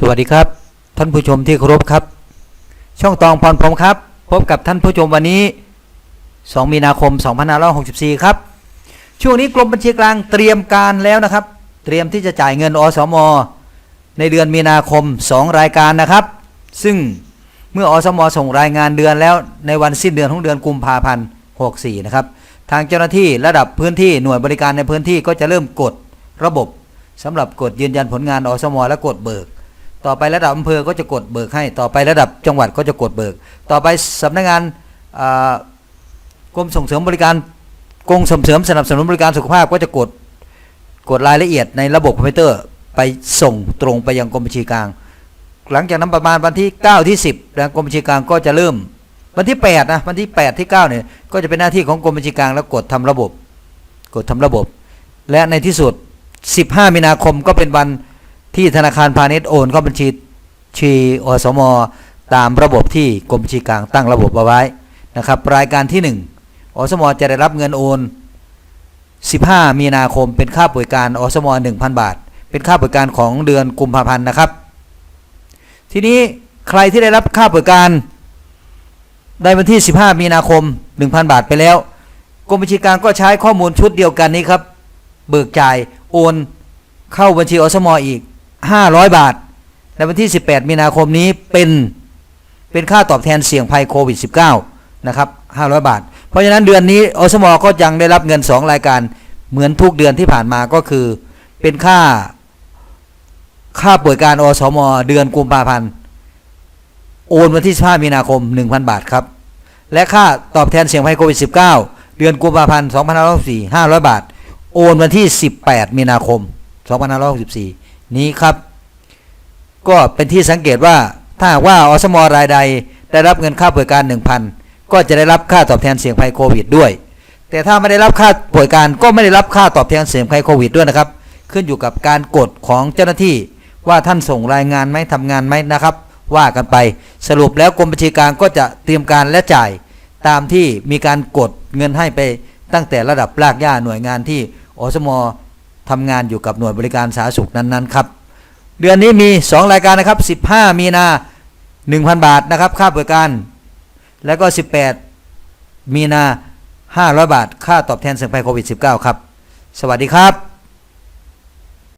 สวัสดีครับ ท่านผู้ชมที่เคารพครับ ช่องตองพรพรมครับ พบกับท่านผู้ชมวันนี้ 2 มีนาคม 2564 ครับ ช่วงนี้กรมบัญชีกลางเตรียมการแล้วนะครับ เตรียมที่จะจ่ายเงินอสม ในเดือนมีนาคม 2 รายการนะครับ ซึ่งเมื่ออสม ส่งรายงานเดือนแล้วในวันสิ้นเดือนของเดือนกุมภาพันธ์ 64 นะครับ ทางเจ้าหน้าที่ระดับพื้นที่หน่วยบริการในพื้นที่ก็จะเริ่มกดระบบสำหรับกดยืนยันผลงานอสม และกดเบิก ต่อไประดับอำเภอก็จะกดเบิกให้ ต่อไประดับจังหวัดก็จะกดเบิก ต่อไปสำนักงานกรมส่งเสริมบริการกรมส่งเสริมสนับสนุนบริการสุขภาพก็จะกดกดรายละเอียดในระบบคอมพิวเตอร์ ไปส่งตรงไปยังกรมบัญชีกลาง หลังจากนั้นประมาณวันที่ 9 ที่ 10นะกรมบัญชีกลางก็จะเริ่ม วันที่8นะวันที่ 8 ที่ 9 เนี่ย ก็จะเป็นหน้าที่ของกรมบัญชีกลางแล้วกดทำระบบ กดทำระบบ และในที่สุด 15 มีนาคมก็เป็นวัน ที่ธนาคารพาณิชย์โอนเข้าบัญชีชีอสม ตามระบบที่กรมบัญชีกลางตั้งระบบเอาไว้นะครับรายการที่ 1 อสม จะได้รับเงินโอน 15 มีนาคมเป็นค่าบริการอสม 1,000 บาท เป็นค่าบริการของเดือนกุมภาพันธ์นะครับ ทีนี้ใครที่ได้รับค่าบริการในวันที่ 15 มีนาคม 1,000 บาทไปแล้วกรมบัญชีกลางก็ใช้ข้อมูลชุดเดียวกันนี้ครับ เบิกจ่ายโอนเข้าบัญชีอสมอีก 500 บาท ในวันที่ 18 มีนาคมนี้เป็นเป็นค่าตอบแทนเสี่ยงภัยโควิด -19 นะครับ500 บาท เพราะฉะนั้นเดือนนี้อสมก็ยังได้รับเงิน 2 รายการเหมือนทุกเดือนที่ผ่านมาก็คือเป็นค่าค่าป่วยการอสมเดือนกุมภาพันธ์โอนวันที่ 15 มีนาคม 1,000 บาทครับ และค่าตอบแทนเสี่ยงภัยโควิด -19 เดือนกุมภาพันธ์2564 500 บาท โอนวันที่ 18 มีนาคม 2564 นี้ครับ ก็เป็นที่สังเกตว่าถ้าว่าอสมรายใดได้รับเงินค่าป่วยการ 1,000 ก็จะได้รับค่าตอบแทนเสี่ยงภัยโควิดด้วย แต่ถ้าไม่ได้รับค่าป่วยการก็ไม่ได้รับค่าตอบแทนเสี่ยงภัยโควิดด้วยนะครับ ขึ้นอยู่กับการกดของเจ้าหน้าที่ว่าท่านส่งรายงานไหมทำงานไหมนะครับ ว่ากันไปสรุปแล้วกรมบัญชีกลางก็จะเตรียมการและจ่าย ตามที่มีการกดเงินให้ไปตั้งแต่ระดับรากหญ้าหน่วยงานที่อสม ทำงานอยู่กับหน่วยบริการสาธารณสุขนั้นๆครับ เดือนนี้มี 2 รายการนะครับ 15 มีนา 1,000 บาทนะครับ ค่าบริการ แล้วก็ 18 มีนา 500 บาท ค่าตอบแทนเสี่ยงภัยโควิด -19 ครับ สวัสดีครับ